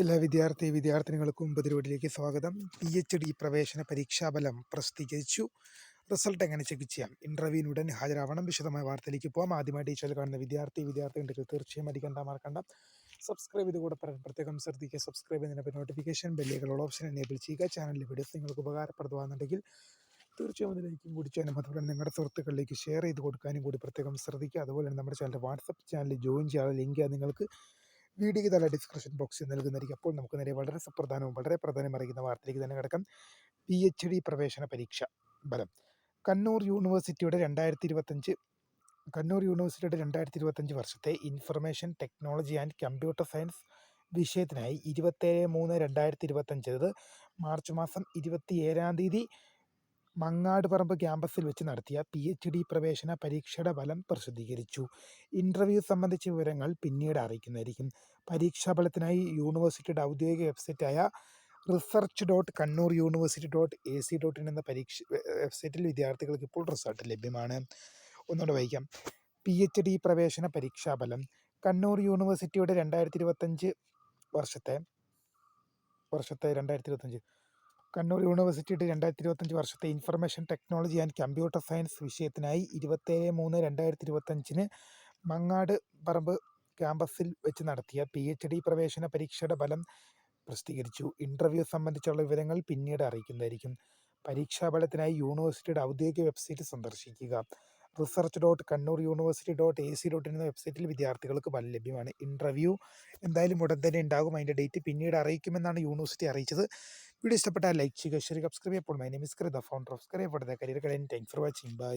എല്ലാ വിദ്യാർത്ഥി വിദ്യാർത്ഥിനികൾക്കും പരിപാടിയിലേക്ക് സ്വാഗതം. പി എച്ച് ഡി പ്രവേശന പരീക്ഷാഫലം പ്രസിദ്ധീകരിച്ചു. റിസൾട്ട് എങ്ങനെ ചെക്ക് ചെയ്യാം? ഇന്റർവ്യൂവിന് ഉടൻ ഹാജരാവണം. വിശദമായ വാർത്തയിലേക്ക് പോകാം ആദ്യമായിട്ട് ഈ ചാനൽ കാണുന്ന വിദ്യാർത്ഥി വിദ്യാർത്ഥികളുടെ തീർച്ചയായും അടിക്കണ്ട മറക്കണ്ട. സബ്സ്ക്രൈബ് ചെയ്ത് കൂടെ പ്രത്യേകം ശ്രദ്ധിക്കുക. സബ്സ്ക്രൈബ് ചെയ്യുന്നതിന് നോട്ടിഫിക്കേഷൻ ബെല്ലുകൾ ഓപ്ഷൻ എനേബിൾ ചെയ്യുക. ചാനലിലെ വീഡിയോസ് നിങ്ങൾക്ക് ഉപകാരപ്രദമാകുന്നുണ്ടെങ്കിൽ തീർച്ചയായും ഒന്ന് ലൈക്കും കൂടി ചെയ്യാനും അതുപോലെ നിങ്ങളുടെ സുഹൃത്തുക്കളിലേക്ക് ഷെയർ ചെയ്ത് കൊടുക്കാനും കൂടി പ്രത്യേകം ശ്രദ്ധിക്കുക. അതുപോലെ തന്നെ നമ്മുടെ ചാനൽ വാട്സപ്പ് ചാനൽ ജോയിൻ ചെയ്യാനുള്ള ലിങ്ക് നിങ്ങൾക്ക് വീഡിയോയ്ക്ക് തല ഡിസ്ക്രിപ്ഷൻ ബോക്സിൽ നൽകുന്നതായിരിക്കും. അപ്പോൾ നമുക്ക് നേരെ വളരെ സുപ്രധാനവും വളരെ പ്രധാനം അറിയിക്കുന്ന വാർത്തയിലേക്ക് തന്നെ കിടക്കാം. പി എച്ച് ഡി പ്രവേശന പരീക്ഷ ഫലം. കണ്ണൂർ യൂണിവേഴ്സിറ്റിയുടെ രണ്ടായിരത്തി ഇരുപത്തഞ്ച് കണ്ണൂർ യൂണിവേഴ്സിറ്റിയുടെ രണ്ടായിരത്തി ഇരുപത്തഞ്ച് വർഷത്തെ information technology and computer science വിഷയത്തിനായി ഇരുപത്തേഴ് മൂന്ന് രണ്ടായിരത്തി ഇരുപത്തഞ്ച് മാർച്ച് മാസം ഇരുപത്തി ഏഴാം തീയതി മങ്ങാട് പറമ്പ് ക്യാമ്പസിൽ വെച്ച് നടത്തിയ പി എച്ച് ഡി പ്രവേശന പരീക്ഷയുടെ ഫലം പ്രസിദ്ധീകരിച്ചു. ഇന്റർവ്യൂ സംബന്ധിച്ച വിവരങ്ങൾ പിന്നീട് അറിയിക്കുന്നതായിരിക്കും. പരീക്ഷാ ഫലത്തിനായി യൂണിവേഴ്സിറ്റിയുടെ ഔദ്യോഗിക വെബ്സൈറ്റായ research dot Kannur university dot A C dot in എന്ന പരീക്ഷ വെബ്സൈറ്റിൽ വിദ്യാർത്ഥികൾക്ക് ഇപ്പോൾ റിസൾട്ട് ലഭ്യമാണ്. ഒന്നുകൂടെ വായിക്കാം. പി എച്ച് ഡി പ്രവേശന പരീക്ഷാഫലം കണ്ണൂർ യൂണിവേഴ്സിറ്റിയുടെ രണ്ടായിരത്തി ഇരുപത്തഞ്ച് വർഷത്തെ വർഷത്തെ രണ്ടായിരത്തി ഇരുപത്തഞ്ച് കണ്ണൂർ യൂണിവേഴ്സിറ്റിയുടെ രണ്ടായിരത്തി ഇരുപത്തഞ്ച് വർഷത്തെ information technology and computer science വിഷയത്തിനായി ഇരുപത്തേഴ് മൂന്ന് രണ്ടായിരത്തി ഇരുപത്തഞ്ചിന് മങ്ങാട് പറമ്പ് ക്യാമ്പസിൽ വെച്ച് നടത്തിയ പി എച്ച് ഡി പ്രവേശന പരീക്ഷയുടെ ഫലം പ്രസിദ്ധീകരിച്ചു. ഇന്റർവ്യൂ സംബന്ധിച്ചുള്ള വിവരങ്ങൾ പിന്നീട് അറിയിക്കുന്നതായിരിക്കും. പരീക്ഷാഫലത്തിനായി യൂണിവേഴ്സിറ്റിയുടെ ഔദ്യോഗിക വെബ്സൈറ്റ് സന്ദർശിക്കുക. Research dot Kannur university dot A C dot എന്ന വെബ്സൈറ്റിൽ വിദ്യാർത്ഥികൾക്ക് ലഭ്യമാണ്. ഇന്റർവ്യൂ എന്തായാലും ഉടൻ തന്നെ ഉണ്ടാകും. അതിന്റെ ഡേറ്റ് പിന്നീട് അറിയിക്കുമെന്നാണ് യൂണിവേഴ്സിറ്റി അറിയിച്ചത്. വീഡിയോ ഇഷ്ടപ്പെട്ടാൽ ലൈക്ക് ചെയ്യുക share subscribe ചെയ്യപ്പോൾ my name is Krita founder of scribe for career guide thanks for watching bye